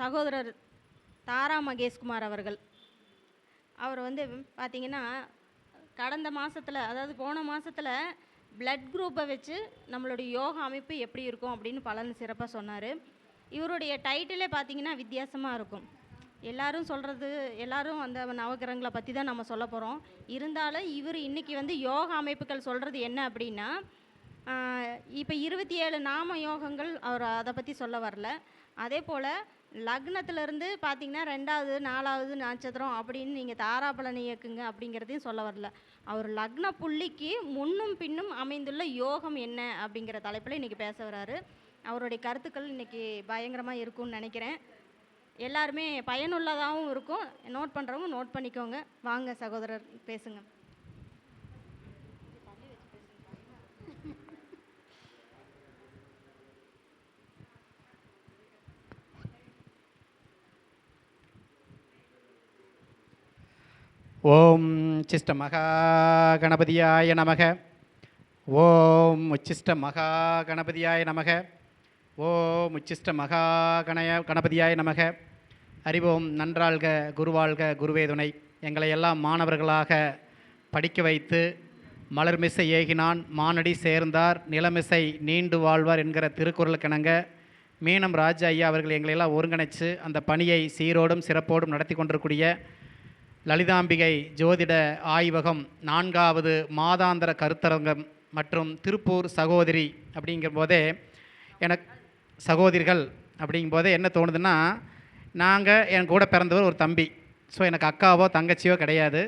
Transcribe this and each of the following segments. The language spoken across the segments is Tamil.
சகோதரர் தாரா மகேஷ்குமார் அவர்கள். அவர் வந்து பார்த்தீங்கன்னா கடந்த மாதத்தில் அதாவது போன மாதத்தில் பிளட் குரூப்பை வச்சு நம்மளுடைய யோகா அமைப்பு எப்படி இருக்கும் அப்படின்னு பலன் சிறப்பாக சொன்னார். இவருடைய டைட்டிலே பார்த்தீங்கன்னா வித்தியாசமாக இருக்கும். எல்லாரும் சொல்கிறது எல்லாரும் அந்த நவகிரகங்களை பற்றி தான் நம்ம சொல்ல போகிறோம் இருந்தாலும் இவர் இன்றைக்கி வந்து யோகா அமைப்புகள் சொல்கிறது என்ன அப்படின்னா இப்போ இருபத்தி ஏழு நாம யோகங்கள் அவர் அதை பற்றி சொல்ல வரல. அதே போல் லக்னத்திலிருந்து பார்த்தீங்கன்னா ரெண்டாவது நாலாவது நட்சத்திரம் அப்படின்னு நீங்கள் தாராபலன் இயக்குங்க அப்படிங்கிறதையும் சொல்ல வரல. அவர் லக்ன புள்ளிக்கு முன்னும் பின்னும் அமைந்துள்ள யோகம் என்ன அப்படிங்கிற தலைப்பில் இன்றைக்கி பேச வராரு. அவருடைய கருத்துக்கள் இன்றைக்கி பயங்கரமாக இருக்கும்னு நினைக்கிறேன். எல்லாருமே பயனுள்ளதாகவும் இருக்கும். நோட் பண்ணுறவங்க நோட் பண்ணிக்கோங்க. வாங்க சகோதரர் பேசுங்கள் ஓம் உச்சிஷ்ட மகா கணபதியாய நமக. ஓம் உச்சிஷ்ட மகா கணபதியாய நமக. ஓம் உச்சிஷ்ட மகா கணய கணபதியாய நமக. அறிவோம் நன்றாள்க குருவாழ்க குருவே துணை. எங்களை எல்லாம் மாணவர்களாக படிக்க வைத்து மலர்மிசை ஏகினான் மானடி சேர்ந்தார் நிலமிசை நீண்டு வாழ்வார் என்கிற திருக்குறளுக்கிணங்க மீனம் ராஜ ஐயா அவர்கள் எங்களை எல்லாம் ஒருங்கிணைச்சு அந்த பணியை சீரோடும் சிறப்போடும் நடத்தி கொண்டிருக்கூடிய லலிதாம்பிகை ஜோதிட ஆய்வகம் நான்காவது மாதாந்திர கருத்தரங்கம் மற்றும் திருப்பூர் சகோதரி அப்படிங்கும் போதே எனக்கு சகோதரிகள் அப்படிங்கும் போதே என்ன தோணுதுன்னா நாங்கள் என் கூட பிறந்தவர் ஒரு தம்பி. ஸோ எனக்கு அக்காவோ தங்கச்சியோ கிடையாது.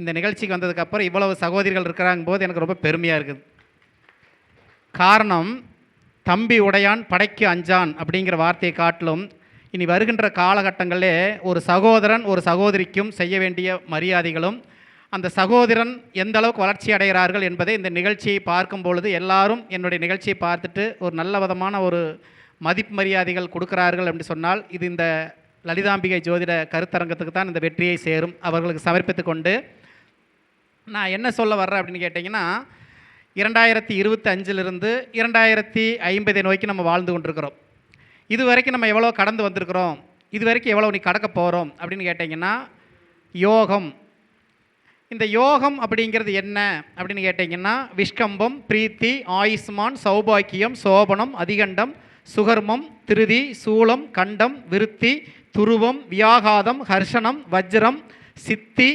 இந்த நிகழ்ச்சிக்கு வந்ததுக்கப்புறம் இவ்வளவு சகோதரிகள் இருக்கிறாங்க போது எனக்கு ரொம்ப பெருமையாக இருக்குது. காரணம் தம்பி உடையான் படைக்கு அஞ்சான் அப்படிங்கிற வார்த்தையை காட்டிலும் இனி வருகின்ற காலகட்டங்களிலே ஒரு சகோதரன் ஒரு சகோதரிக்கும் செய்ய வேண்டிய மரியாதைகளும் அந்த சகோதரன் எந்த அளவுக்கு வளர்ச்சி அடைகிறார்கள் என்பதை இந்த நிகழ்ச்சியை பார்க்கும் பொழுது எல்லாரும் என்னுடைய நிகழ்ச்சியை பார்த்துட்டு ஒரு நல்ல விதமான ஒரு மதிப்பு மரியாதைகள் கொடுக்கிறார்கள் அப்படின்னு சொன்னால் இது இந்த லலிதாம்பிகை ஜோதிட கருத்தரங்கத்துக்கு தான் இந்த வெற்றியை சேரும். அவர்களுக்கு சமர்ப்பித்து கொண்டு நான் என்ன சொல்ல வர்றேன் அப்படின்னு கேட்டிங்கன்னா இரண்டாயிரத்தி இருபத்தி அஞ்சிலிருந்து இரண்டாயிரத்தி ஐம்பதை நோக்கி நம்ம வாழ்ந்து கொண்டிருக்கிறோம். இது வரைக்கும் நம்ம எவ்வளோ கடந்து வந்திருக்கிறோம். இது வரைக்கும் எவ்வளோ நீ கடக்க போகிறோம் அப்படின்னு கேட்டிங்கன்னா யோகம். இந்த யோகம் அப்படிங்கிறது என்ன அப்படின்னு கேட்டிங்கன்னா விஷ்கம்பம் பிரீத்தி ஆயுஷ்மான் சௌபாக்கியம் சோபனம் அதிகண்டம் சுகர்மம் திருதி சூலம் கண்டம் விருத்தி துருவம் வியாகாதம் ஹர்ஷனம் வஜ்ரம் சித்தி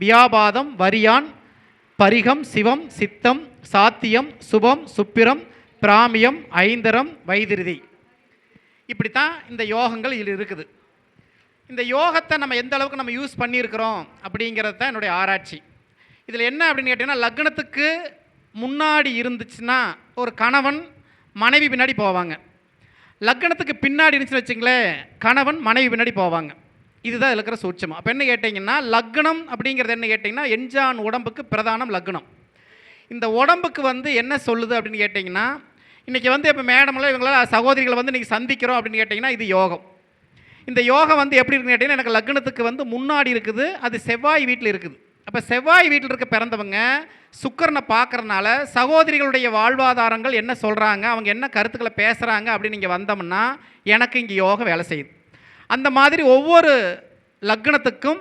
வியாபாதம் வரியான் பரிகம் சிவம் சித்தம் சாத்தியம் சுபம் சுப்பிரம் பிராமியம் ஐந்தரம் வைதிருதி. இப்படித்தான் இந்த யோகங்கள் இதில் இருக்குது. இந்த யோகத்தை நம்ம எந்த அளவுக்கு நம்ம யூஸ் பண்ணியிருக்கிறோம் அப்படிங்கிறது தான் என்னுடைய ஆராய்ச்சி. இதில் என்ன அப்படின்னு கேட்டிங்கன்னா லக்னத்துக்கு முன்னாடி இருந்துச்சுன்னா ஒரு கணவன் மனைவி பின்னாடி போவாங்க. லக்னத்துக்கு பின்னாடி இருந்துச்சுன்னு வச்சுங்களேன் கணவன் மனைவி பின்னாடி போவாங்க. இதுதான் இதில் இருக்கிற சூட்சம். அப்போ என்ன கேட்டிங்கன்னா லக்னம் அப்படிங்கிறது என்ன கேட்டிங்கன்னா எஞ்சான் உடம்புக்கு பிரதானம் லக்னம். இந்த உடம்புக்கு வந்து என்ன சொல்லுது அப்படின்னு கேட்டிங்கன்னா இன்றைக்கி வந்து இப்போ மேடம்லாம் இவங்களால் சகோதரிகளை வந்து இன்றைக்கி சந்திக்கிறோம் அப்படின்னு கேட்டிங்கன்னா இது யோகம். இந்த யோகம் வந்து எப்படி இருக்குன்னு கேட்டிங்கன்னா எனக்கு லக்னத்துக்கு வந்து முன்னாடி இருக்குது அது செவ்வாய் வீட்டில் இருக்குது. அப்போ செவ்வாய் வீட்டில் இருக்க பிறந்தவங்க சுக்கரனை பார்க்குறனால சகோதரிகளுடைய வாழ்வாதாரங்கள் என்ன சொல்கிறாங்க அவங்க என்ன கருத்துக்களை பேசுகிறாங்க அப்படின்னு நீங்கள் வந்தோம்னா எனக்கு இங்கே யோகம் வேலை செய்யுது. அந்த மாதிரி ஒவ்வொரு லக்னத்துக்கும்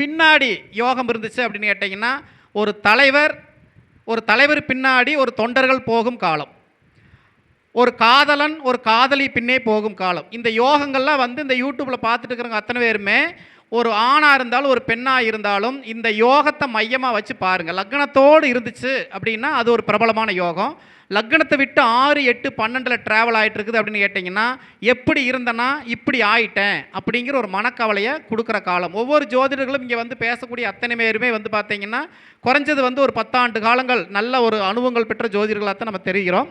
பின்னாடி யோகம் இருந்துச்சு அப்படின்னு கேட்டிங்கன்னா ஒரு தலைவர் ஒரு தலைவர் பின்னாடி ஒரு தொண்டர்கள் போகும் காலம். ஒரு காதலன் ஒரு காதலி பின்னே போகும் காலம். இந்த யோகங்கள்லாம் வந்து இந்த யூடியூப்பில் பார்த்துட்டு இருக்கிறவங்க அத்தனை பேருமே ஒரு ஆணாக இருந்தாலும் ஒரு பெண்ணாக இருந்தாலும் இந்த யோகத்தை மையமாக வச்சு பாருங்கள் லக்னத்தோடு இருந்துச்சு அப்படின்னா அது ஒரு பிரபலமான யோகம். லக்னத்தை விட்டு ஆறு எட்டு பன்னெண்டில் ட்ராவல் ஆகிட்டு இருக்குது அப்படின்னு கேட்டிங்கன்னா எப்படி இருந்தனா இப்படி ஆயிட்டேன் அப்படிங்கிற ஒரு மனக்கவலையை கொடுக்குற காலம். ஒவ்வொரு ஜோதிடர்களும் இங்கே வந்து பேசக்கூடிய அத்தனை பேருமே வந்து பார்த்திங்கன்னா குறைஞ்சது வந்து ஒரு பத்தாண்டு காலங்கள் நல்ல ஒரு அனுபவங்கள் பெற்ற ஜோதிடர்களாக தான் நம்ம தெரிகிறோம்.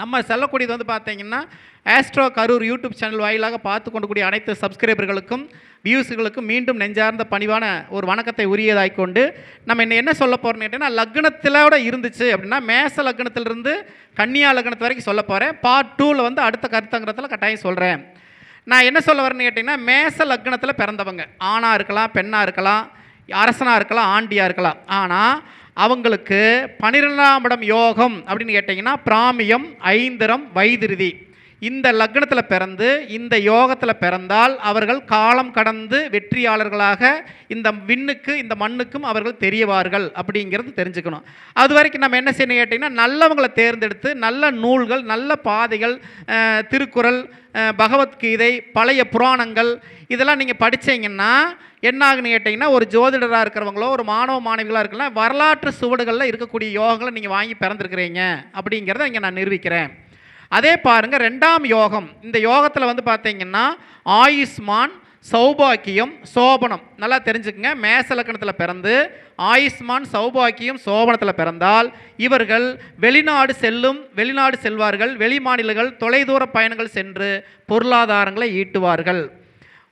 நம்ம செல்லக்கூடியது வந்து பார்த்தீங்கன்னா ஆஸ்ட்ரோ கரூர் யூடியூப் சேனல் வாயிலாக பார்த்து கொண்டக்கூடிய அனைத்து சப்ஸ்கிரைபர்களுக்கும் வியூஸுகளுக்கும் மீண்டும் நெஞ்சார்ந்த பணிவான ஒரு வணக்கத்தை உரியதாய் கொண்டு நம்ம என்ன என்ன சொல்ல போகிறோம்னு கேட்டிங்கன்னா லக்னத்திலோட இருந்துச்சு அப்படின்னா மேச லக்னத்திலிருந்து கன்னியா லக்னத்து வரைக்கும் சொல்ல போகிறேன் பார்ட் டூவில் வந்து அடுத்த கருத்தங்கிறதுல கட்டாயம் சொல்கிறேன் நான் என்ன சொல்ல வரேன்னு கேட்டிங்கன்னா மேச லக்னத்தில் பிறந்தவங்க. ஆணாக இருக்கலாம் பெண்ணாக இருக்கலாம் அரசனாக இருக்கலாம் ஆண்டியாக இருக்கலாம். ஆனால் அவங்களுக்கு பன்னிரெண்டாம் இடம் யோகம் அப்படின்னு கேட்டிங்கன்னா பிராமியம் ஐந்திரம் வைதிருதி. இந்த லக்னத்தில் பிறந்து இந்த யோகத்தில் பிறந்தால் அவர்கள் காலம் கடந்து வெற்றியாளர்களாக இந்த விண்ணுக்கு இந்த மண்ணுக்கும் அவர்கள் தெரியவார்கள் அப்படிங்கிறது தெரிஞ்சுக்கணும். அது வரைக்கும் நம்ம என்ன செய்யணும் கேட்டிங்கன்னா நல்லவங்களை தேர்ந்தெடுத்து நல்ல நூல்கள் நல்ல பாதைகள் திருக்குறள் பகவத்கீதை பழைய புராணங்கள் இதெல்லாம் நீங்கள் படிச்சீங்கன்னா என்ன ஆகுன்னு கேட்டிங்கன்னா ஒரு ஜோதிடராக இருக்கிறவங்களோ ஒரு மாணவ மாணவிகளாக இருக்கலாம் வரலாற்று சுவடுகளில் இருக்கக்கூடிய யோகங்களை நீங்கள் வாங்கி பிறந்திருக்கிறீங்க அப்படிங்கிறத இங்கே நான் நிரூபிக்கிறேன். அதே பாருங்கள் ரெண்டாம் யோகம். இந்த யோகத்தில் வந்து பார்த்தீங்கன்னா ஆயுஷ்மான் சௌபாக்கியம் சோபனம். நல்லா தெரிஞ்சுக்கங்க. மேச லக்கணத்தில் பிறந்து ஆயுஷ்மான் சௌபாக்கியம் சோபனத்தில் பிறந்தால் இவர்கள் வெளிநாடு செல்லும் வெளிநாடு செல்வார்கள் வெளி மாநிலங்கள் தொலைதூர பயணங்கள் சென்று பொருளாதாரங்களை ஈட்டுவார்கள்.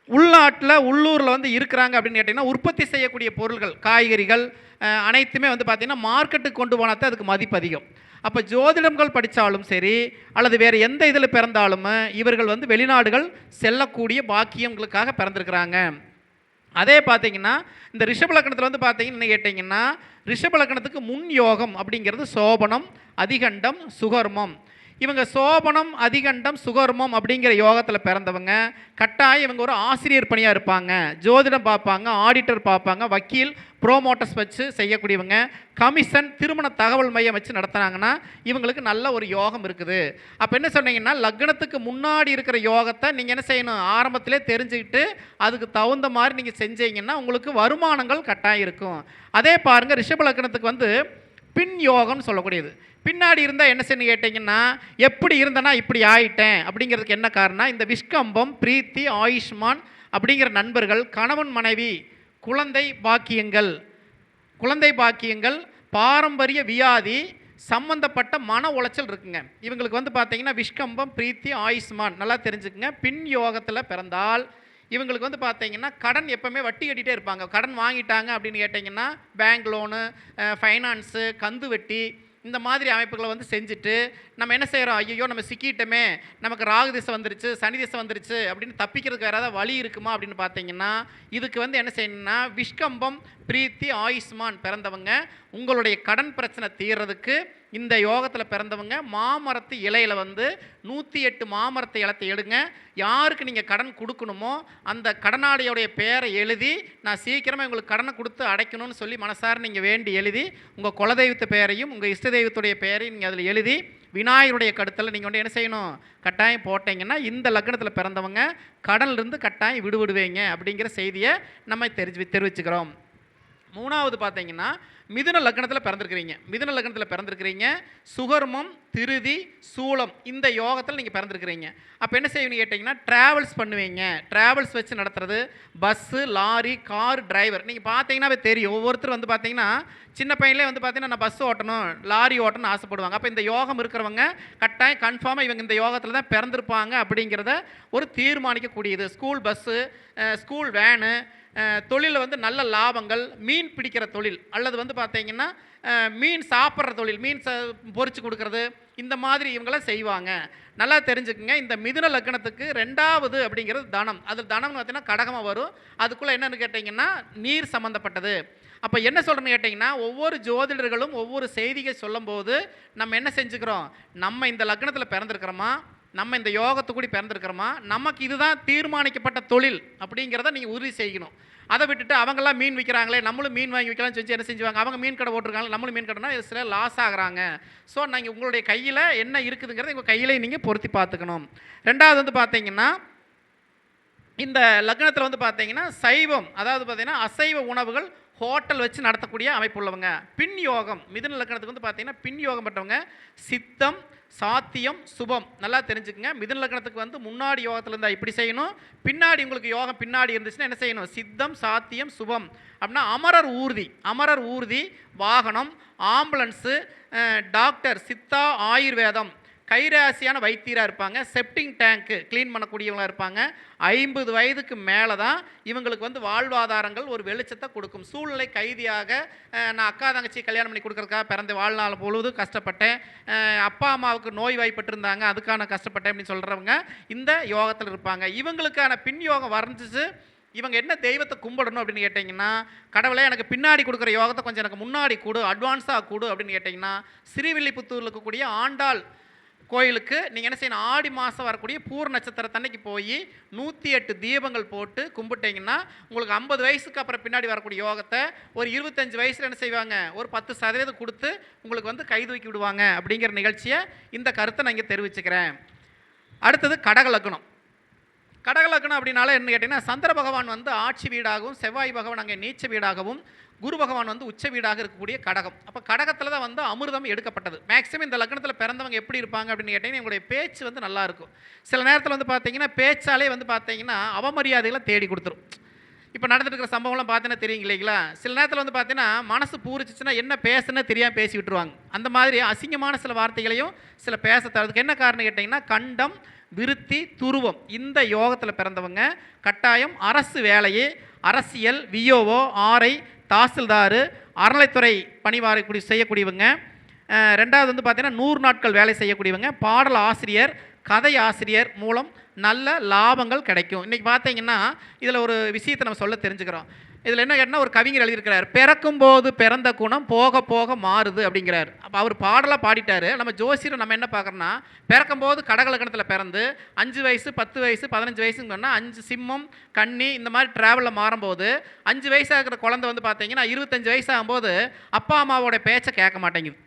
உள்நாட்டில் உள்ளூரில் வந்து இருக்கிறாங்க அப்படின்னு கேட்டிங்கன்னா உற்பத்தி செய்யக்கூடிய பொருள்கள் காய்கறிகள் அனைத்துமே வந்து பார்த்திங்கன்னா மார்க்கெட்டுக்கு கொண்டு போனால் தான் அதுக்கு மதிப்பு அதிகம். அப்போ ஜோதிடங்கள் படித்தாலும் சரி அல்லது வேறு எந்த இதில் பிறந்தாலும் இவர்கள் வந்து வெளிநாடுகள் செல்லக்கூடிய பாக்கியங்களுக்காக பிறந்திருக்கிறாங்க. அதே பார்த்தீங்கன்னா இந்த ரிஷபலக்கணத்தில் வந்து பார்த்தீங்கன்னு கேட்டிங்கன்னா ரிஷபலக்கணத்துக்கு முன் யோகம் அப்படிங்கிறது சோபனம் அதிகண்டம் சுகர்மம். இவங்க சோபனம் அதிகண்டம் சுகர்மம் அப்படிங்கிற யோகத்தில் பிறந்தவங்க. கட்டாயம் இவங்க ஒரு ஆசிரியர் பணியாக இருப்பாங்க. ஜோதிடம் பார்ப்பாங்க ஆடிட்டர் பார்ப்பாங்க வக்கீல் ப்ரோமோட்டர்ஸ் வச்சு செய்யக்கூடியவங்க. கமிஷன் திருமண தகவல் மையம் வச்சு நடத்துனாங்கன்னா இவங்களுக்கு நல்ல ஒரு யோகம் இருக்குது. அப்போ என்ன சொன்னீங்கன்னா லக்னத்துக்கு முன்னாடி இருக்கிற யோகத்தை நீங்கள் என்ன செய்யணும்? ஆரம்பத்திலே தெரிஞ்சுக்கிட்டு அதுக்கு தகுந்த மாதிரி நீங்கள் செஞ்சீங்கன்னா உங்களுக்கு வருமானங்கள் கட்டாயம் இருக்கும். அதே பாருங்கள் ரிஷப லக்னத்துக்கு வந்து பின் யோகம்னு சொல்லக்கூடியது. பின்னாடி இருந்தால் என்ன செய்யு கேட்டிங்கன்னா எப்படி இருந்தனா இப்படி ஆயிட்டேன். அப்படிங்கிறதுக்கு என்ன காரணம் இந்த விஷ்கம்பம் பிரீத்தி ஆயுஷ்மான் அப்படிங்கிற நண்பர்கள் கணவன் மனைவி குழந்தை பாக்கியங்கள். குழந்தை பாக்கியங்கள் பாரம்பரிய வியாதி சம்பந்தப்பட்ட மன உளைச்சல் இருக்குங்க. இவங்களுக்கு வந்து பார்த்தீங்கன்னா விஷ்கம்பம் பிரீத்தி ஆயுஷ்மான் நல்லா தெரிஞ்சுக்குங்க. பின் யோகத்தில் பிறந்தால் இவங்களுக்கு வந்து பார்த்தீங்கன்னா கடன் எப்போவுமே வட்டி கட்டிகிட்டே இருப்பாங்க. கடன் வாங்கிட்டாங்க அப்படின்னு கேட்டிங்கன்னா பேங்க் லோனு ஃபைனான்ஸு கந்து வட்டி இந்த மாதிரி அமைப்புகளை வந்து செஞ்சுட்டு நம்ம என்ன செய்கிறோம் ஐயோ நம்ம சிக்கிட்டோமே நமக்கு ராகு திசை வந்துருச்சு சனி திசை வந்துருச்சு அப்படின்னு தப்பிக்கிறதுக்கு வேறு ஏதாவது வழி இருக்குமா அப்படின்னு பார்த்தீங்கன்னா இதுக்கு வந்து என்ன செய்யணும்னா விஷ்கம்பம் பிரீத்தி ஆயுஷ்மான் பிறந்தவங்க உங்களுடைய கடன் பிரச்சனை தீர்றதுக்கு இந்த யோகத்தில் பிறந்தவங்க மாமரத்து இலையில் வந்து நூற்றி எட்டு மாமரத்து இலத்தை எடுங்க. யாருக்கு நீங்கள் கடன் கொடுக்கணுமோ அந்த கடனாளியோடைய பேரை எழுதி நான் சீக்கிரமாக உங்களுக்கு கடனை கொடுத்து அடைக்கணும்னு சொல்லி மனசார நீங்கள் வேண்டி எழுதி உங்கள் குலதெய்வத்து பெயரையும் உங்கள் இஷ்ட தெய்வத்துடைய பெயரையும் நீங்கள் அதில் எழுதி விநாயகருடைய கடுத்தில் நீங்கள் வந்து என்ன செய்யணும்? கட்டாயம் போட்டீங்கன்னா இந்த லக்னத்தில் பிறந்தவங்க கடன்லேருந்து கட்டாயம் விடுவிடுவீங்க அப்படிங்கிற செய்தியை நம்ம தெரிஞ்சு தெரிவிச்சுக்கிறோம். மூணாவது பார்த்தீங்கன்னா மிதுன லக்னத்தில் பிறந்திருக்கிறீங்க. மிதுன லக்னத்தில் பிறந்திருக்கிறீங்க. சுகர்மம் திருதி சூலம் இந்த யோகத்தில் நீங்கள் பிறந்திருக்கிறீங்க. அப்போ என்ன செய்வீங்க கேட்டிங்கன்னா ட்ராவல்ஸ் பண்ணுவீங்க. ட்ராவல்ஸ் வச்சு நடத்துறது பஸ்ஸு லாரி கார் டிரைவர் நீங்கள் பார்த்தீங்கன்னாவே தெரியும். ஒவ்வொருத்தர் வந்து பார்த்தீங்கன்னா சின்ன பையன்லேயே வந்து பார்த்தீங்கன்னா நான் பஸ் ஓட்டணும் லாரி ஓட்டணும்னு ஆசைப்படுவாங்க. அப்போ இந்த யோகம் இருக்கிறவங்க கட்டாயம் கன்ஃபார்மாக இவங்க இந்த யோகத்தில் தான் பிறந்திருப்பாங்க அப்படிங்கிறத ஒரு தீர்மானிக்கக்கூடியது. ஸ்கூல் பஸ்ஸு ஸ்கூல் வேனு தொழிலில் வந்து நல்ல லாபங்கள் மீன் பிடிக்கிற தொழில் அல்லது வந்து பார்த்தீங்கன்னா மீன் சாப்பிட்ற தொழில் மீன் ச பொரிச்சு கொடுக்கறது இந்த மாதிரி இவங்களாம் செய்வாங்க. நல்லா தெரிஞ்சுக்குங்க. இந்த மிதுன லக்னத்துக்கு ரெண்டாவது அப்படிங்கிறது தனம். அது தனம்னு பார்த்தீங்கன்னா கடகமாக வரும். அதுக்குள்ளே என்னென்னு கேட்டிங்கன்னா நீர் சம்மந்தப்பட்டது அப்போ என்ன சொல்கிறேன்னு கேட்டிங்கன்னா ஒவ்வொரு ஜோதிடர்களும் ஒவ்வொரு செய்திகள் சொல்லும்போது நம்ம என்ன செஞ்சுக்கிறோம்? நம்ம இந்த லக்னத்தில் பிறந்திருக்கிறோமா? நம்ம இந்த யோகத்து கூடி பிறந்திருக்கிறோமா? நமக்கு இதுதான் தீர்மானிக்கப்பட்ட தொழில் அப்படிங்கிறத நீங்கள் உறுதி செய்யணும். அதை விட்டுட்டு அவங்கெல்லாம் மீன் விற்கிறாங்களே நம்மளும் மீன் வாங்கி விற்கலாம்னு சொல்லி என்ன செஞ்சுவாங்க? அவங்க மீன் கடை ஓட்டுருக்காங்க நம்மளும் மீன் கடைனா சில லாஸ் ஆகுறாங்க. ஸோ நீங்கள் உங்களுடைய கையில் என்ன இருக்குதுங்கிறத உங்கள் கையிலே நீங்கள் பொருத்தி பார்த்துக்கணும். ரெண்டாவது வந்து பார்த்தீங்கன்னா இந்த லக்னத்தில் வந்து பார்த்தீங்கன்னா சைவம் அதாவது பார்த்தீங்கன்னா அசைவ உணவுகள் ஹோட்டல் வச்சு நடத்தக்கூடிய அமைப்புள்ளவங்க பின் யோகம் மிதுன லக்னத்துக்கு வந்து பார்த்தீங்கன்னா பின் யோகம் பட்டவங்க சித்தம் சாத்தியம் சுபம். நல்லா தெரிஞ்சுக்கங்க. மிதுன லக்னத்துக்கு வந்து முன்னாடி யோகத்தில் இருந்தால் இப்படி செய்யணும். பின்னாடி உங்களுக்கு யோகம் பின்னாடி இருந்துச்சுன்னா என்ன செய்யணும்? சித்தம் சாத்தியம் சுபம். அப்படின்னா அமரர் ஊர்தி. அமரர் ஊர்தி வாகனம் ஆம்புலன்ஸு டாக்டர் சித்தா ஆயுர்வேதம். கைராசியான வைத்தியராக இருப்பாங்க செப்டிங் டேங்க்கு க்ளீன் பண்ணக்கூடியவங்களாக இருப்பாங்க. ஐம்பது வயதுக்கு மேலே தான் இவங்களுக்கு வந்து வாழ்வாதாரங்கள் ஒரு வெளிச்சத்தை கொடுக்கும். சூழ்நிலை கைதியாக நான் அக்கா தங்கச்சி கல்யாணம் பண்ணி கொடுக்குறதுக்காக பிறந்த வாழ்நாள் பொழுது கஷ்டப்பட்டேன். அப்பா அம்மாவுக்கு நோய் வாய்ப்பட்டிருந்தாங்க அதுக்கான கஷ்டப்பட்டேன் அப்படின்னு சொல்கிறவங்க இந்த யோகத்தில் இருப்பாங்க. இவங்களுக்கான பின் யோகம் வரைஞ்சிச்சு இவங்க என்ன தெய்வத்தை கும்பிடணும் அப்படின்னு கேட்டிங்கன்னா கடவுளே எனக்கு பின்னாடி கொடுக்குற யோகத்தை கொஞ்சம் எனக்கு முன்னாடி கொடு அட்வான்ஸாக கொடு அப்படின்னு கேட்டிங்கன்னா ஸ்ரீவில்லிபுத்தூரில் இருக்கக்கூடிய ஆண்டாள் கோயிலுக்கு நீங்கள் என்ன செய்யணும்? ஆடி மாதம் வரக்கூடிய பூர் நட்சத்திரத்தன்னைக்கு போய் நூற்றி எட்டு தீபங்கள் போட்டு கும்பிட்டீங்கன்னா உங்களுக்கு ஐம்பது வயசுக்கு அப்புறம் பின்னாடி வரக்கூடிய யோகத்தை ஒரு இருபத்தஞ்சு வயசில் என்ன செய்வாங்க? ஒரு பத்து சதவீதம் கொடுத்து உங்களுக்கு வந்து கை தூக்கி விடுவாங்க அப்படிங்கிற நிகழ்ச்சியை இந்த கருத்தை நான் இங்கே தெரிவிச்சுக்கிறேன். அடுத்தது கடக லக்னம். கடக லக்னம் அப்படின்னால என்ன கேட்டிங்கன்னா சந்திர பகவான் வந்து ஆட்சி வீடாகவும் செவ்வாய் பகவான் அங்கே நீச்ச வீடாகவும் குரு பகவான் வந்து உச்ச வீடாக இருக்கக்கூடிய கடகம். அப்போ கடகத்தில் தான் வந்து அமிர்தம் எடுக்கப்பட்டது. மேக்ஸிமம் இந்த லக்னத்தில் பிறந்தவங்க எப்படி இருப்பாங்க அப்படின்னு கேட்டிங்கன்னா எங்களுடைய பேச்சு வந்து நல்லாயிருக்கும் சில நேரத்தில் வந்து பார்த்தீங்கன்னா பேச்சாலே வந்து பார்த்தீங்கன்னா அவமரியாதைகளை தேடி கொடுத்துரும். இப்போ நடந்துட்டு சம்பவம்லாம் பார்த்தீங்கன்னா தெரியும் இல்லைங்களா? சில நேரத்தில் வந்து பார்த்தீங்கன்னா மனசு பூரிச்சிச்சுன்னா என்ன பேசுன்னு தெரியாமல் பேசி விட்டுருவாங்க. அந்த மாதிரி அசிங்கமான சில வார்த்தைகளையும் சில பேச தரதுக்கு என்ன காரணம் கேட்டிங்கன்னா கண்டம் விருத்தி துருவம். இந்த யோகத்தில் பிறந்தவங்க கட்டாயம் அரசு வேலையை அரசியல் விஓஓ ஆரை தாசில்தாரு அறநிலைத்துறை பணிவாரக்கூடிய செய்யக்கூடியவங்க ரெண்டாவது வந்து பார்த்திங்கன்னா நூறு நாட்கள் வேலை செய்யக்கூடியவங்க பாடல் ஆசிரியர் கதை ஆசிரியர் மூலம் நல்ல லாபங்கள் கிடைக்கும். இன்றைக்கி பார்த்தீங்கன்னா இதில் ஒரு விஷயத்தை நம்ம சொல்ல தெரிஞ்சுக்கிறோம். இதில் என்ன கேட்டால் ஒரு கவிஞர் எழுதியிருக்கிறார் பிறக்கும்போது பிறந்த குணம் போக போக மாறுது அப்படிங்கிறார். அப்போ அவர் பாடலாக பாடிட்டார். நம்ம ஜோசியர் நம்ம என்ன பார்க்குறோன்னா பிறக்கும்போது கடகலக்கணத்தில் பிறந்து அஞ்சு வயசு பத்து வயசு பதினஞ்சு வயசுன்னு சொன்னால் அஞ்சு சிம்மம் கன்னி இந்த மாதிரி ட்ராவலில் மாறும்போது அஞ்சு வயசாக இருக்கிற குழந்தை வந்து பார்த்தீங்கன்னா இருபத்தஞ்சு வயசாகும்போது அப்பா அம்மாவோட பேச்சை கேட்க மாட்டேங்குது.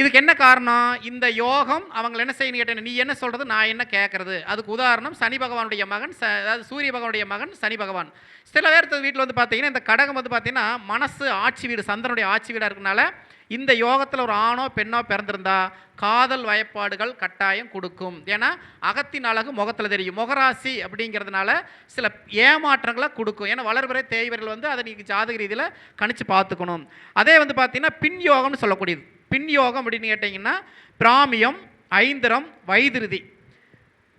இதுக்கு என்ன காரணம்? இந்த யோகம் அவங்களை என்ன செய்யணும் கேட்டேன் நீ என்ன சொல்கிறது நான் என்ன கேட்குறது அதுக்கு உதாரணம் சனி பகவானுடைய மகன் ச அதாவது சூரிய பகவானுடைய மகன் சனி பகவான். சில பேர் வீட்டில் வந்து பார்த்தீங்கன்னா இந்த கடகம் வந்து பார்த்தீங்கன்னா மனசு ஆட்சி வீடு சந்திரனுடைய ஆட்சி வீடாக இருக்கனால இந்த யோகத்தில் ஒரு ஆணோ பெண்ணோ பிறந்திருந்தா காதல் வயப்பாடுகள் கட்டாயம் கொடுக்கும். ஏன்னா அகத்தின் அழகு முகத்தில் தெரியும். முகராசி அப்படிங்கிறதுனால சில ஏமாற்றங்களை கொடுக்கும். ஏன்னா வளர்பிறை தேய்வர்கள் வந்து அதை நீங்கள் ஜாதக ரீதியில் கணிச்சு பார்த்துக்கணும். அதே வந்து பார்த்தீங்கன்னா பின் யோகம்னு சொல்லக்கூடியது. பின் யோகம் அப்படின்னு கேட்டிங்கன்னா பிராமியம் ஐந்திரம் வைதிருதி.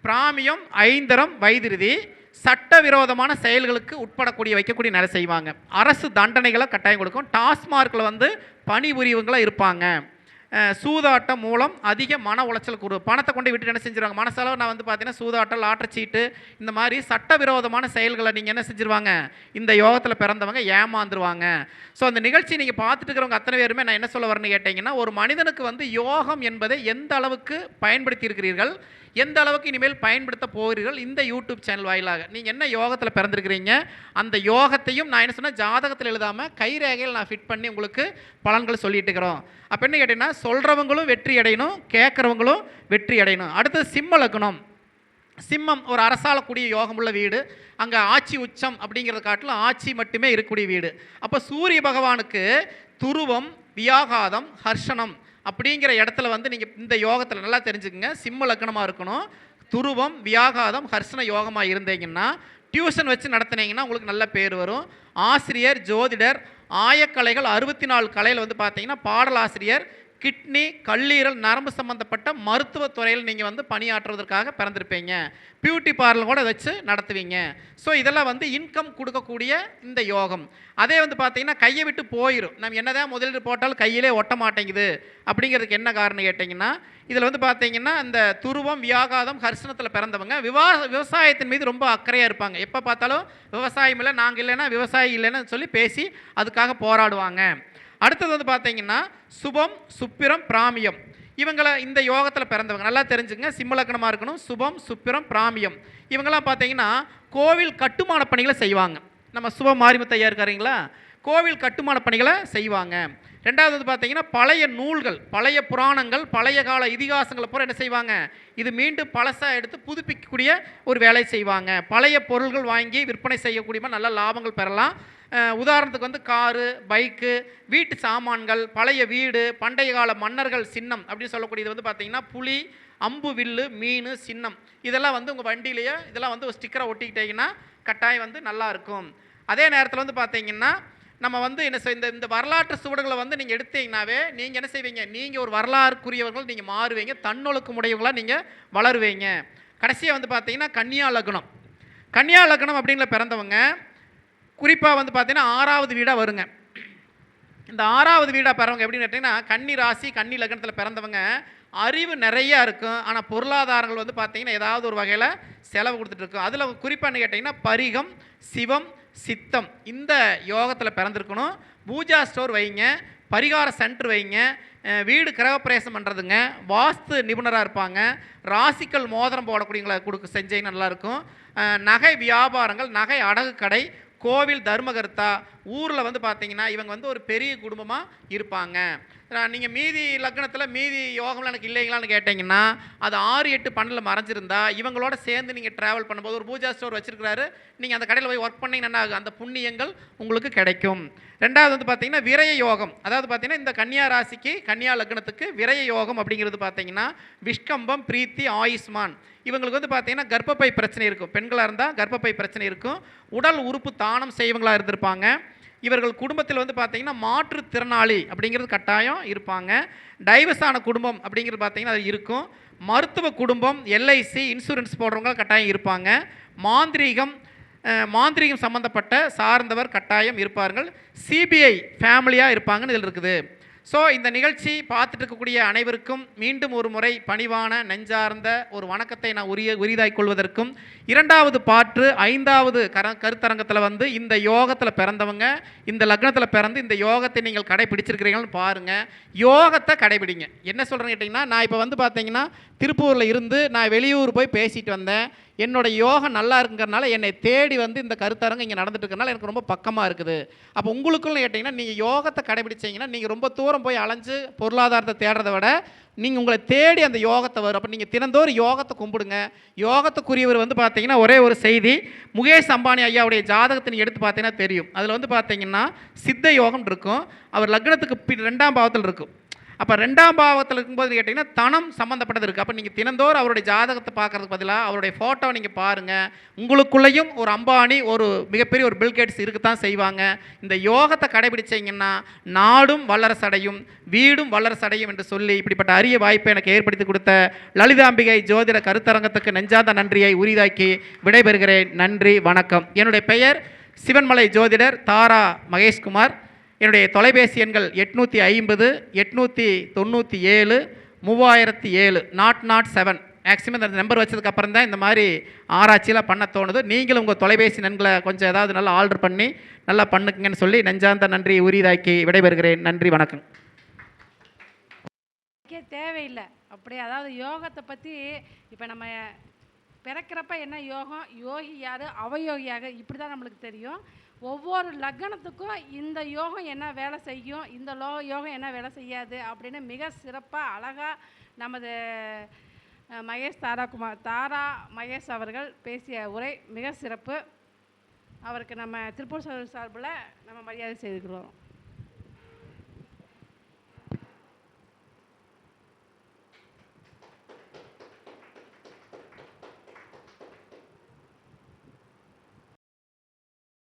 பிராமியம் ஐந்தரம் வைதிருதி சட்டவிரோதமான செயல்களுக்கு உட்படக்கூடிய வைக்கக்கூடிய நிலை செய்வாங்க. அரசு தண்டனைகளை கட்டாயம் கொடுக்கும். டாஸ்மார்க்கில் வந்து பணிபுரியவங்களாக இருப்பாங்க. சூதாட்டம் மூலம் அதிக மன உளைச்சல் கொடு பணத்தை கொண்டு விட்டு என்ன செஞ்சிருவாங்க? மனசளவு நான் வந்து பார்த்தீங்கன்னா சூதாட்டம் லாட்டச்சீட்டு இந்த மாதிரி சட்டவிரோதமான செயல்களை நீங்கள் என்ன செஞ்சுருவாங்க? இந்த யோகத்தில் பிறந்தவங்க ஏமாந்துருவாங்க. ஸோ அந்த நிகழ்ச்சி நீங்கள் பார்த்துட்டு இருக்கிறவங்க அத்தனை பேருமே நான் என்ன சொல்ல வரேன்னு கேட்டிங்கன்னா ஒரு மனிதனுக்கு வந்து யோகம் என்பதை எந்த அளவுக்கு பயன்படுத்தி இருக்கிறீர்கள்? எந்த அளவுக்கு இனிமேல் பயன்படுத்த போகிறீர்கள் இந்த யூடியூப் சேனல் வாயிலாக? நீங்கள் என்ன யோகத்தில் பிறந்திருக்கிறீங்க? அந்த யோகத்தையும் நான் என்ன சொன்னேன்? ஜாதகத்தில் எழுதாமல் கைரேகையில் நான் ஃபிட் பண்ணி உங்களுக்கு பலன்கள் சொல்லிட்டு இருக்கிறோம். அப்போ என்ன கேட்டிங்கன்னா சொல்கிறவங்களும் வெற்றி அடையணும் கேட்குறவங்களும் வெற்றி அடையணும். அடுத்தது சிம்ம லக்னம். சிம்மம் ஒரு அரசாளக்கூடிய யோகமுள்ள வீடு. அங்கே ஆட்சி உச்சம் அப்படிங்கிறத காட்டிலும் ஆட்சி மட்டுமே இருக்கக்கூடிய வீடு. அப்போ சூரிய பகவானுக்கு துருவம் வியாகாதம் ஹர்ஷனம் அப்படிங்கிற இடத்துல வந்து நீங்கள் இந்த யோகத்தில் நல்லா தெரிஞ்சுக்கங்க. சிம்ம லக்னமாக இருக்கணும். துருவம் வியாகாதம் ஹர்ஷன யோகமாக இருந்தீங்கன்னா டியூஷன் வச்சு நடத்துனீங்கன்னா உங்களுக்கு நல்ல பேர் வரும். ஆசிரியர் ஜோதிடர் ஆயக்கலைகள் அறுபத்தி நாலு கலையில் வந்து பார்த்தீங்கன்னா பாடலாசிரியர் கிட்னி கல்லீரல் நரம்பு சம்மந்தப்பட்ட மருத்துவத்துறையில் நீங்கள் வந்து பணியாற்றுவதற்காக பிறந்திருப்பீங்க. பியூட்டி பார்லர் கூட வச்சு நடத்துவீங்க. ஸோ இதெல்லாம் வந்து இன்கம் கொடுக்கக்கூடிய இந்த யோகம். அதே வந்து பார்த்தீங்கன்னா கையை விட்டு போயிடும் நம்ம என்னதான் முதலீடு போட்டாலும் கையிலே ஒட்ட மாட்டேங்குது. அப்படிங்கிறதுக்கு என்ன காரணம் கேட்டிங்கன்னா இதில் வந்து பார்த்தீங்கன்னா இந்த துருவம் வியாகாதம் ஹர்ஷனத்தில் பிறந்தவங்க விவா விவசாயத்தின் மீது ரொம்ப அக்கறையாக இருப்பாங்க. எப்போ பார்த்தாலும் விவசாயம் இல்லை நாங்கள் இல்லைன்னா விவசாயி இல்லைன்னு சொல்லி பேசி அதுக்காக போராடுவாங்க. அடுத்தது வந்து பார்த்தீங்கன்னா சுபம் சுப்பிரம் பிராமியம். இவங்களை இந்த யோகத்தில் பிறந்தவங்க. நல்லா தெரிஞ்சுங்க சிம்மலக்கணமாக இருக்கணும். சுபம் சுப்பிரம் பிராமியம். இவங்கெல்லாம் பார்த்தீங்கன்னா கோவில் கட்டுமான பணிகளை செய்வாங்க. நம்ம சுபம் மாரிமுத்தையா இருக்காருங்களா கோவில் கட்டுமான பணிகளை செய்வாங்க. ரெண்டாவது வந்து பார்த்தீங்கன்னா பழைய நூல்கள் பழைய புராணங்கள் பழைய கால இதிகாசங்களை பூரா என்ன செய்வாங்க? இது மீண்டும் பழசாக எடுத்து புதுப்பிக்கக்கூடிய ஒரு வேலை செய்வாங்க. பழைய பொருள்கள் வாங்கி விற்பனை செய்யக்கூடிய நல்ல லாபங்கள் பெறலாம். உதாரணத்துக்கு வந்து காரு பைக்கு வீட்டு சாமான்கள் பழைய வீடு பண்டைய கால மன்னர்கள் சின்னம் அப்படின்னு சொல்லக்கூடியது வந்து பார்த்தீங்கன்னா புலி அம்பு வில்லு மீன் சின்னம். இதெல்லாம் வந்து உங்கள் வண்டியிலேயே இதெல்லாம் வந்து ஒரு ஸ்டிக்கரை ஒட்டிக்கிட்டீங்கன்னா கட்டாயம் வந்து நல்லா இருக்கும். அதே நேரத்தில் வந்து பார்த்தீங்கன்னா நம்ம வந்து என்ன செய் இந்த இந்த வரலாற்று சுவடுகளை வந்து நீங்கள் எடுத்தீங்கனாவே நீங்கள் என்ன செய்வீங்க? நீங்கள் ஒரு வரலாறுக்குரியவர்கள் நீங்கள் மாறுவீங்க. தன்னொழுக்கமுடையவங்களாக நீங்கள் வளருவீங்க. கடைசியாக வந்து பார்த்தீங்கன்னா கன்னியா லக்னம் கன்னியா லக்னம் அப்படிங்கிற பிறந்தவங்க குறிப்பாக வந்து பார்த்தீங்கன்னா ஆறாவது வீடாக வருங்க. இந்த ஆறாவது வீடாக பிறவங்க எப்படின்னு கேட்டிங்கன்னா கன்னி ராசி கன்னி லக்னத்தில் பிறந்தவங்க அறிவு நிறையா இருக்கும். ஆனால் பொருளாதாரங்கள் வந்து பார்த்திங்கன்னா ஏதாவது ஒரு வகையில் செலவு கொடுத்துட்டு இருக்கும். அதில் குறிப்பாக கேட்டிங்கன்னா பரிகம் சிவம் சித்தம் இந்த யோகத்தில் பிறந்திருக்கணும். பூஜா ஸ்டோர் வைங்க பரிகார சென்டர் வைங்க வீடு கிரகப்பிரவேசம் பண்ணுறதுங்க வாஸ்து நிபுணராக இருப்பாங்க. ராசிக்கல் மோதிரம் போடக்கூடியவங்களை கொடுக்க செஞ்சீங்கன்னா நல்லாயிருக்கும் நகை வியாபாரங்கள் நகை அடகு கடை கோவில் தர்மகர்த்தா ஊரில் வந்து பார்த்தீங்கன்னா இவங்க வந்து ஒரு பெரிய குடும்பமாக இருப்பாங்க. நீங்கள் மீதி லக்னத்தில் மீதி யோகம்லாம் எனக்கு இல்லைங்களான்னு கேட்டிங்கன்னா அது ஆறு எட்டு பன்னெண்டில் மறைஞ்சிருந்தா இவங்களோட சேர்ந்து நீங்கள் ட்ராவல் பண்ணும்போது ஒரு பூஜா ஸ்டோர் வச்சுருக்கிறாரு. நீங்கள் அந்த கடையில் போய் ஒர்க் பண்ணிங்கன்னா ஆகும்? அந்த புண்ணியங்கள் உங்களுக்கு கிடைக்கும். ரெண்டாவது வந்து பார்த்திங்கன்னா விரய யோகம். அதாவது பார்த்தீங்கன்னா இந்த கன்னியா ராசிக்கு கன்னியா லக்னத்துக்கு விரய யோகம் அப்படிங்கிறது பார்த்தீங்கன்னா விஷ்கம்பம் பிரீத்தி ஆயுஷ்மான். இவங்களுக்கு வந்து பார்த்தீங்கன்னா கர்ப்பப்பை பிரச்சனை இருக்கும். பெண்களாக இருந்தால் கர்ப்பப்பை பிரச்சனை இருக்கும். உடல் உறுப்பு தானம் செய்வங்களாக இருந்திருப்பாங்க. இவர்கள் குடும்பத்தில் வந்து பார்த்திங்கன்னா மாற்றுத்திறனாளி அப்படிங்கிறது கட்டாயம் இருப்பாங்க. டைவர்ஸ் ஆன குடும்பம் அப்படிங்கிறது பார்த்திங்கன்னா அது இருக்கும். மருத்துவ குடும்பம் எல்ஐசி இன்சூரன்ஸ் போடுறவங்க கட்டாயம் இருப்பாங்க. மாந்திரீகம் மாந்திரீகம் சம்மந்தப்பட்ட சார்ந்தவர் கட்டாயம் இருப்பார்கள். சிபிஐ ஃபேமிலியாக இருப்பாங்கன்னு இதில் இருக்குது. ஸோ இந்த நிகழ்ச்சி பார்த்துட்டு இருக்கக்கூடிய அனைவருக்கும் மீண்டும் ஒரு முறை பணிவான நெஞ்சார்ந்த ஒரு வணக்கத்தை நான் உரிய உரிதாய் கொள்வதற்கும் இரண்டாவது பாற்று ஐந்தாவது கர கருத்தரங்கத்தில் வந்து இந்த யோகத்தில் பிறந்தவங்க இந்த லக்னத்தில் பிறந்து இந்த யோகத்தை நீங்கள் கடைபிடிச்சிருக்கிறீங்கன்னு பாருங்கள் யோகத்தை கடைபிடிங்க. என்ன சொல்கிறேன்னு கேட்டிங்கன்னா நான் இப்போ வந்து பார்த்தீங்கன்னா திருப்பூரில் இருந்து நான் வெளியூர் போய் பேசிட்டு வந்தேன். என்னோடய யோகம் நல்லா இருக்குங்கிறனால என்னை தேடி வந்து இந்த கருத்தரங்கம் இங்கே நடந்துட்டு இருக்கறனால எனக்கு ரொம்ப பக்கமாக இருக்குது. அப்போ உங்களுக்குன்னு கேட்டிங்கன்னா நீங்கள் யோகத்தை கடைபிடிச்சிங்கன்னா நீங்கள் ரொம்ப தூரம் போய் அலைஞ்சு பொருளாதாரத்தை தேடுறதை விட நீங்கள் உங்களை தேடி அந்த யோகத்தை வரும். அப்போ நீங்கள் தினந்தோறும் யோகத்தை கும்பிடுங்க. யோகத்துக்குரியவர் வந்து பார்த்தீங்கன்னா ஒரே ஒரு செய்தி முகேஷ் அம்பானி ஐயாவுடைய ஜாதகத்தை நீங்கள் எடுத்து பார்த்தீங்கன்னா தெரியும். அதில் வந்து பார்த்தீங்கன்னா சித்த யோகம் இருக்கும். அவர் லக்னத்துக்கு பி- ரெண்டாம் பாவத்தில் இருக்கும். அப்போ ரெண்டாம் பாவத்தில் இருக்கும்போது கேட்டிங்கன்னா தனம் சம்மந்தப்பட்டது இருக்குது அப்போ நீங்கள் தினந்தோறும் அவருடைய ஜாதகத்தை பார்க்கறதுக்கு பதிலாக அவருடைய ஃபோட்டோவை நீங்கள் பாருங்கள் உங்களுக்குள்ளேயும் ஒரு அம்பானி ஒரு மிகப்பெரிய ஒரு பில்கேட்ஸ் இருக்குத்தான் செய்வாங்க. இந்த யோகத்தை கடைபிடிச்சீங்கன்னா நாடும் வல்லரசடையும் வீடும் வல்லரசடையும் என்று சொல்லி இப்படிப்பட்ட அரிய வாய்ப்பை எனக்கு ஏற்படுத்தி கொடுத்த லலிதாம்பிகை ஜோதிட கருத்தரங்கத்துக்கு நெஞ்சாந்த நன்றியை உரிதாக்கி விடைபெறுகிறேன். நன்றி வணக்கம். என்னுடைய பெயர் சிவன்மலை ஜோதிடர் தாரா மகேஷ்குமார். என்னுடைய தொலைபேசி எண்கள் எட்நூற்றி ஐம்பது எட்நூற்றி தொண்ணூற்றி ஏழு மூவாயிரத்தி ஏழு நாட் நாட் செவன். மேக்ஸிமம் இந்த நம்பர் வச்சதுக்கப்புறம் தான் இந்த மாதிரி ஆராய்ச்சியெலாம் பண்ண தோணுது. நீங்களும் உங்கள் தொலைபேசி நன்களை கொஞ்சம் ஏதாவது நல்லா ஆர்டர் பண்ணி நல்லா பண்ணுக்குங்கன்னு சொல்லி நெஞ்சார்ந்த நன்றி உரிதாக்கி விடைபெறுகிறேன். நன்றி வணக்கம். தேவையில்லை. அப்படியே அதாவது யோகத்தை பற்றி இப்போ நம்ம பிறக்கிறப்ப என்ன யோகம்? யோகி யார்? அவயோகியாக இப்படி தான் நம்மளுக்கு தெரியும். ஒவ்வொரு லக்னத்துக்கும் இந்த யோகம் என்ன வேலை செய்யும்? இந்த லோ யோகம் என்ன வேலை செய்யாது? அப்படின்னு மிக சிறப்பாக அழகாக நமது மகேஷ் தாராகுமார் தாரா மகேஷ் அவர்கள் பேசிய உரை மிக சிறப்பு. அவருக்கு நம்ம திருப்பூர் சார்பில் நம்ம மரியாதை செய்துக்கிறோம்.